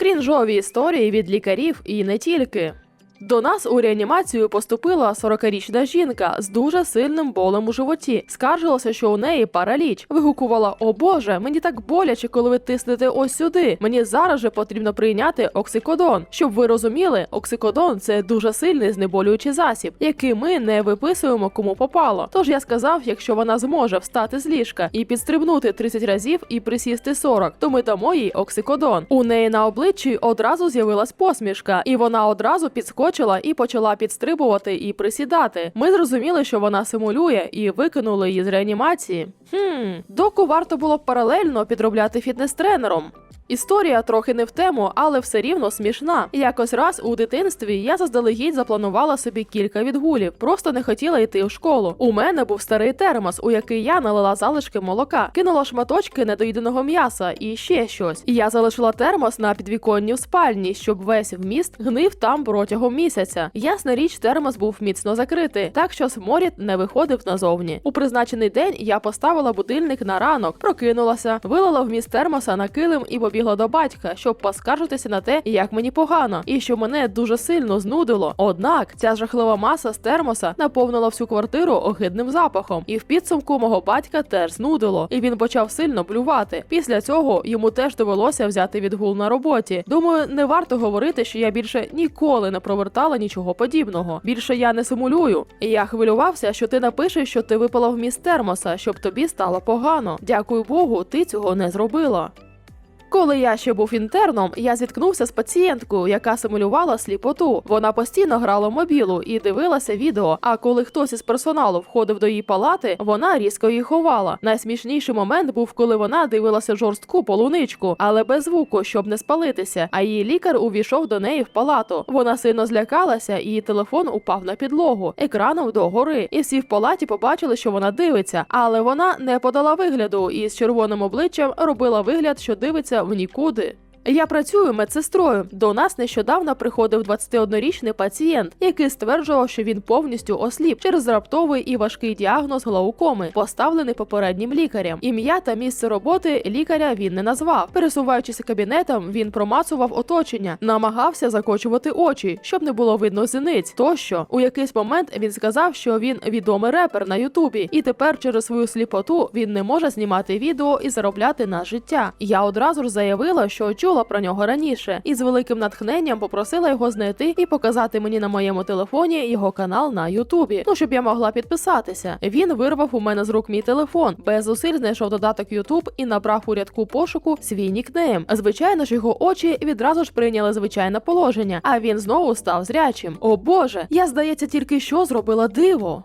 Крінжові історії від лікарів і не тільки. До нас у реанімацію поступила 40-річна жінка з дуже сильним болем у животі. Скаржилася, що у неї параліч. Вигукувала: О Боже, мені так боляче, коли ви тиснете ось сюди. Мені зараз же потрібно прийняти оксикодон. Щоб ви розуміли, оксикодон це дуже сильний знеболюючий засіб, який ми не виписуємо кому попало. Тож я сказав, якщо вона зможе встати з ліжка і підстрибнути 30 разів і присісти 40, то ми дамо їй оксикодон. У неї на обличчі одразу з'явилась посмішка, і вона одразу підскочила і почала підстрибувати і присідати. Ми зрозуміли, що вона симулює, і викинули її з реанімації. Хм, доку варто було паралельно підробляти фітнес-тренером. Історія трохи не в тему, але все рівно смішна. Якось раз у дитинстві я заздалегідь запланувала собі кілька відгулів, просто не хотіла йти в школу. У мене був старий термос, у який я налила залишки молока, кинула шматочки недоїденого м'яса і ще щось. Я залишила термос на підвіконні в спальні, щоб весь вміст гнив там протягом місяця. Ясна річ, термос був міцно закритий, так що сморід не виходив назовні. У призначений день я поставила будильник на ранок, прокинулася, вилила вміст термоса на килим і побігла до батька, щоб поскаржитися на те, як мені погано, і що мене дуже сильно знудило. Однак ця жахлива маса з термоса наповнила всю квартиру огидним запахом, і в підсумку мого батька теж знудило, і він почав сильно блювати. Після цього йому теж довелося взяти відгул на роботі. Думаю, не варто говорити, що я більше ніколи не провертала нічого подібного. Більше я не симулюю. І я хвилювався, що ти напишеш, що ти випала вміст термоса, щоб тобі стало погано. Дякую Богу, ти цього не зробила. Коли я ще був інтерном, я зіткнувся з пацієнткою, яка симулювала сліпоту. Вона постійно грала мобілу і дивилася відео. А коли хтось із персоналу входив до її палати, вона різко її ховала. Найсмішніший момент був, коли вона дивилася жорстку полуничку, але без звуку, щоб не спалитися. А її лікар увійшов до неї в палату. Вона сильно злякалася, і її телефон упав на підлогу екраном догори. І всі в палаті побачили, що вона дивиться, але вона не подала вигляду і з червоним обличчям робила вигляд, що дивиться в нікуди. Я працюю медсестрою. До нас нещодавно приходив 21-річний пацієнт, який стверджував, що він повністю осліп через раптовий і важкий діагноз глаукоми, поставлений попереднім лікарем. Ім'я та місце роботи лікаря він не назвав. Пересуваючись кабінетом, він промацував оточення, намагався закочувати очі, щоб не було видно зіниць. Тощо у якийсь момент він сказав, що він відомий репер на Ютубі, і тепер через свою сліпоту він не може знімати відео і заробляти на життя. Я одразу ж заявила, що чула про нього раніше, і з великим натхненням попросила його знайти і показати мені на моєму телефоні його канал на Ютубі. Ну щоб я могла підписатися. Він вирвав у мене з рук мій телефон, без зусиль знайшов додаток Ютуб і набрав у рядку пошуку свій нікнейм. Звичайно ж, його очі відразу ж прийняли звичайне положення, а він знову став зрячим. О Боже, я здається, тільки що зробила диво.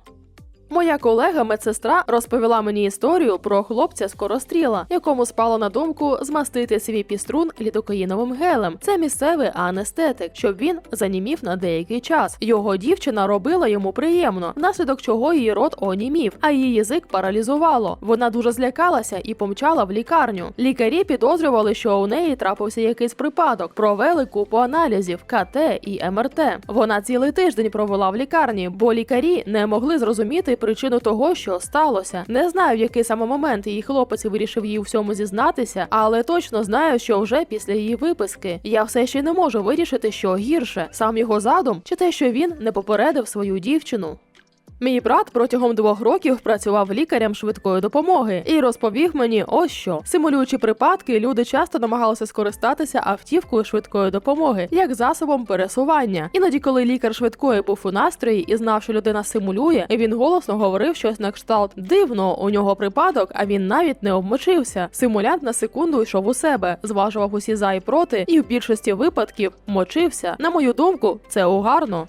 Моя колега медсестра розповіла мені історію про хлопця скоростріла, якому спало на думку змастити свій піструн лідокаїновим гелем. Це місцевий анестетик, щоб він занімів на деякий час. Його дівчина робила йому приємно, внаслідок чого її рот онімів, а її язик паралізувало. Вона дуже злякалася і помчала в лікарню. Лікарі підозрювали, що у неї трапився якийсь припадок. Провели купу аналізів КТ і МРТ. Вона цілий тиждень провела в лікарні, бо лікарі не могли зрозуміти причину того, що сталося. Не знаю, в який саме момент її хлопець вирішив їй у всьому зізнатися, але точно знаю, що вже після її виписки я все ще не можу вирішити, що гірше сам його задум, чи те, що він не попередив свою дівчину. Мій брат протягом двох років працював лікарем швидкої допомоги і розповів мені ось що. Симулюючи припадки, люди часто намагалися скористатися автівкою швидкої допомоги як засобом пересування. Іноді, коли лікар швидкої був у настрої і знав, що людина симулює, він голосно говорив щось на кшталт дивно, у нього припадок, а він навіть не обмочився. Симулянт на секунду йшов у себе, зважував усі за і проти, і в більшості випадків мочився. На мою думку, це угарно.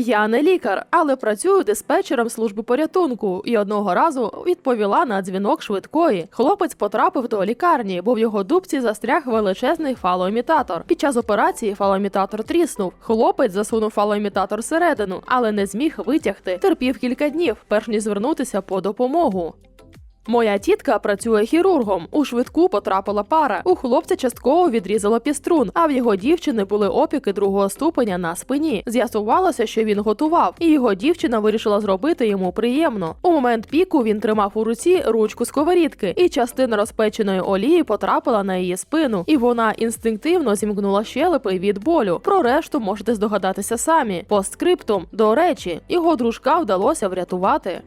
Я не лікар, але працюю диспетчером служби порятунку і одного разу відповіла на дзвінок швидкої. Хлопець потрапив до лікарні, бо в його дубці застряг величезний фалоімітатор. Під час операції фалоімітатор тріснув. Хлопець засунув фалоімітатор всередину, але не зміг витягти. Терпів кілька днів, перш ніж звернутися по допомогу. Моя тітка працює хірургом. У швидку потрапила пара. У хлопця частково відрізало піструн, а в його дівчини були опіки другого ступеня на спині. З'ясувалося, що він готував, і його дівчина вирішила зробити йому приємно. У момент піку він тримав у руці ручку сковорідки, і частина розпеченої олії потрапила на її спину, і вона інстинктивно зімкнула щелепи від болю. Про решту можете здогадатися самі. Постскриптум, до речі, його дружка вдалося врятувати.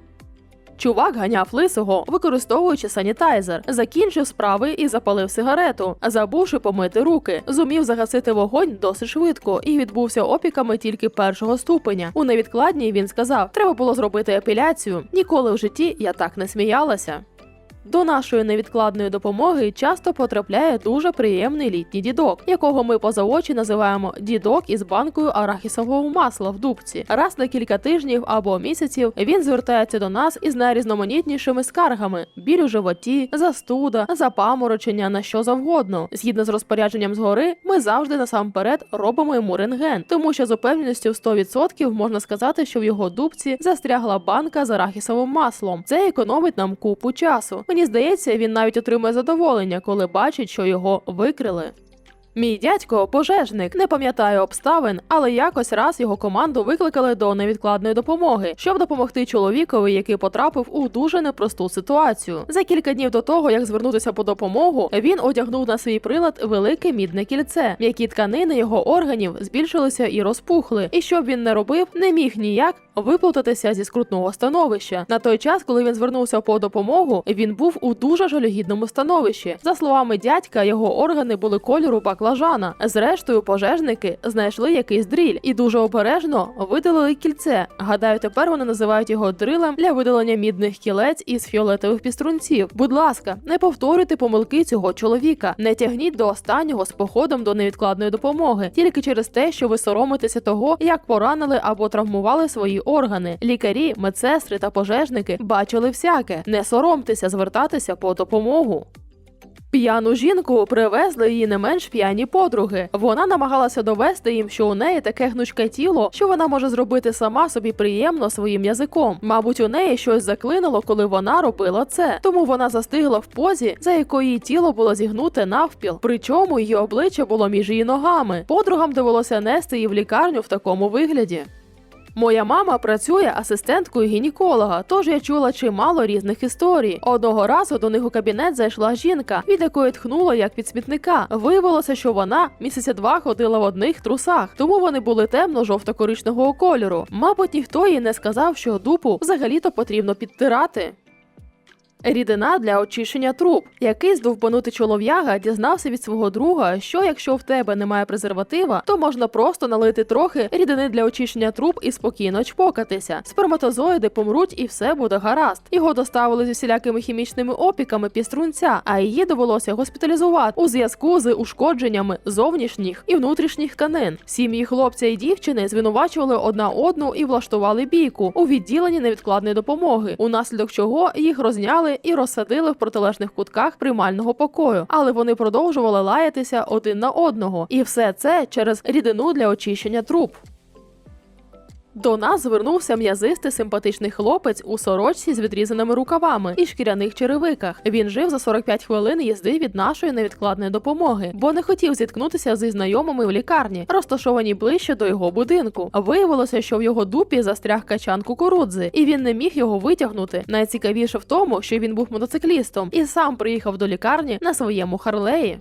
Чувак ганяв лисого, використовуючи санітайзер, закінчив справи і запалив сигарету, забувши помити руки, зумів загасити вогонь досить швидко і відбувся опіками тільки першого ступеня. У невідкладній він сказав: треба було зробити епіляцію. Ніколи в житті я так не сміялася. До нашої невідкладної допомоги часто потрапляє дуже приємний літній дідок, якого ми поза очі називаємо дідок із банкою арахісового масла в дубці. Раз на кілька тижнів або місяців він звертається до нас із найрізноманітнішими скаргами: біль у животі, застуда, запаморочення на що завгодно. Згідно з розпорядженням згори, ми завжди насамперед робимо йому рентген, тому що з упевненістю в 100% можна сказати, що в його дубці застрягла банка з арахісовим маслом. Це економить нам купу часу. Мені здається, він навіть отримує задоволення, коли бачить, що його викрили. Мій дядько пожежник, не пам'ятаю обставин, але якось раз його команду викликали до невідкладної допомоги, щоб допомогти чоловікові, який потрапив у дуже непросту ситуацію. За кілька днів до того, як звернутися по допомогу, він одягнув на свій прилад велике мідне кільце. М'які тканини його органів збільшилися і розпухли. І що б він не робив, не міг ніяк виплутатися зі скрутного становища. На той час, коли він звернувся по допомогу, він був у дуже жалюгідному становищі. За словами дядька, його органи були кольору баклажана. Зрештою, пожежники знайшли якийсь дріль і дуже обережно видалили кільце. Гадаю, тепер вони називають його дрилем для видалення мідних кілець із фіолетових піструнців. Будь ласка, не повторюйте помилки цього чоловіка, не тягніть до останнього з походом до невідкладної допомоги, тільки через те, що ви соромитеся того, як поранили або травмували свої органи. Лікарі, медсестри та пожежники бачили всяке. Не соромтеся звертатися по допомогу. П'яну жінку привезли її не менш п'яні подруги. Вона намагалася довести їм, що у неї таке гнучке тіло, що вона може зробити сама собі приємно своїм язиком. Мабуть, у неї щось заклинило, коли вона робила це. Тому вона застигла в позі, за якою її тіло було зігнуте навпіл. Причому її обличчя було між її ногами. Подругам довелося нести її в лікарню в такому вигляді. Моя мама працює асистенткою гінеколога, тож я чула чимало різних історій. Одного разу до них у кабінет зайшла жінка, від якої тхнуло як від смітника. Виявилося, що вона місяця два ходила в одних трусах, тому вони були темно-жовто-коричного кольору. Мабуть, ніхто їй не сказав, що дупу взагалі-то потрібно підтирати. Рідина для очищення труб. Якийсь довбанутий чолов'яга дізнався від свого друга, що якщо в тебе немає презерватива, то можна просто налити трохи рідини для очищення труб і спокійно чпокатися. Сперматозоїди помруть і все буде гаразд. Його доставили зі всілякими хімічними опіками піструнця, а її довелося госпіталізувати у зв'язку з ушкодженнями зовнішніх і внутрішніх тканин. Сім'ї хлопця і дівчини звинувачували одна одну і влаштували бійку у відділенні невідкладної допомоги, унаслідок чого їх розняли і розсадили в протилежних кутках приймального покою, але вони продовжували лаятися один на одного, і все це через рідину для очищення труб. До нас звернувся м'язистий симпатичний хлопець у сорочці з відрізаними рукавами і шкіряних черевиках. Він жив за 45 хвилин їзди від нашої невідкладної допомоги, бо не хотів зіткнутися зі знайомими в лікарні, розташованій ближче до його будинку. Виявилося, що в його дупі застряг качан кукурудзи, і він не міг його витягнути. Найцікавіше в тому, що він був мотоциклістом і сам приїхав до лікарні на своєму харлеї.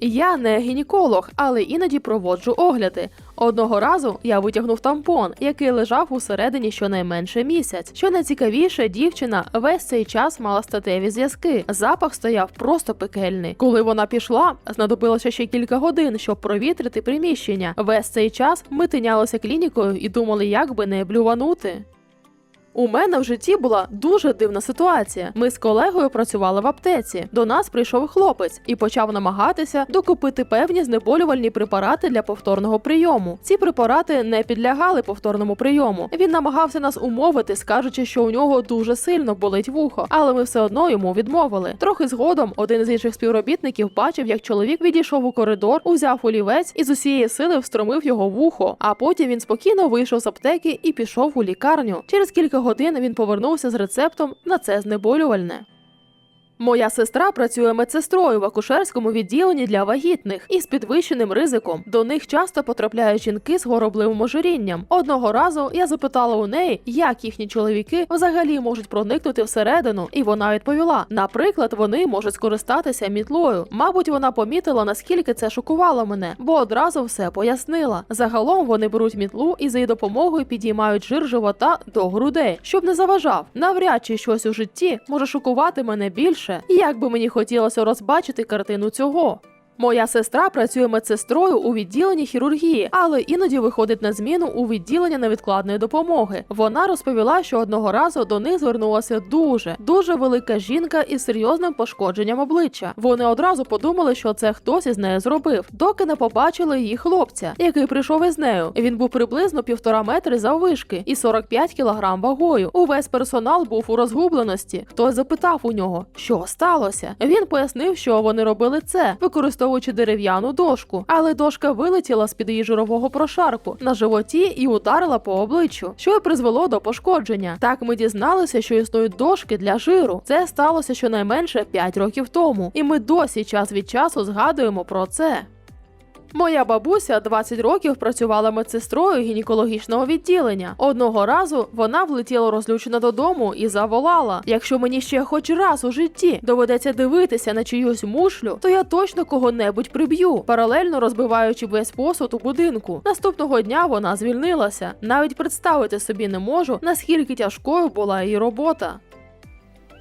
Я не гінеколог, але іноді проводжу огляди. Одного разу я витягнув тампон, який лежав усередині щонайменше місяць. Що найцікавіше, дівчина весь цей час мала статеві зв'язки. Запах стояв просто пекельний. Коли вона пішла, знадобилося ще кілька годин, щоб провітрити приміщення. Весь цей час ми тинялися клінікою і думали, як би не блюванути. У мене в житті була дуже дивна ситуація. Ми з колегою працювали в аптеці. До нас прийшов хлопець і почав намагатися докупити певні знеболювальні препарати для повторного прийому. Ці препарати не підлягали повторному прийому. Він намагався нас умовити, скажучи, що у нього дуже сильно болить вухо, але ми все одно йому відмовили. Трохи згодом один з інших співробітників бачив, як чоловік відійшов у коридор, узяв олівець і з усієї сили встромив його в ухо. А потім він спокійно вийшов з аптеки і пішов у лікарню. Через кілька годин він повернувся з рецептом на це знеболювальне. Моя сестра працює медсестрою в акушерському відділенні для вагітних із підвищеним ризиком. До них часто потрапляють жінки з горобливим ожирінням. Одного разу я запитала у неї, як їхні чоловіки взагалі можуть проникнути всередину, і вона відповіла: наприклад, вони можуть скористатися мітлою. Мабуть, вона помітила, наскільки це шокувало мене, бо одразу все пояснила. Загалом вони беруть мітлу і за її допомогою підіймають жир живота до грудей, щоб не заважав. Навряд чи щось у житті може шокувати мене більше, як би мені хотілося розбачити картину цього. Моя сестра працює медсестрою у відділенні хірургії, але іноді виходить на зміну у відділення невідкладної допомоги. Вона розповіла, що одного разу до них звернулася дуже дуже велика жінка із серйозним пошкодженням обличчя. Вони одразу подумали, що це хтось із нею зробив, доки не побачили її хлопця, який прийшов із нею. Він був приблизно півтора метри заввишки і 45 кілограм вагою. Увесь персонал був у розгубленості. Хтось запитав у нього, що сталося. Він пояснив, що вони робили це, використовуючи дерев'яну дошку, але дошка вилетіла з під її жирового прошарку на животі і ударила по обличчю, що й призвело до пошкодження. Так ми дізналися, що існують дошки для жиру. Це сталося щонайменше 5 років тому, і ми досі час від часу згадуємо про це. Моя бабуся 20 років працювала медсестрою гінекологічного відділення. Одного разу вона влетіла розлючена додому і заволала: якщо мені ще хоч раз у житті доведеться дивитися на чиюсь мушлю, то я точно кого-небудь приб'ю, паралельно розбиваючи весь посуд у будинку. Наступного дня вона звільнилася. Навіть представити собі не можу, наскільки тяжкою була її робота.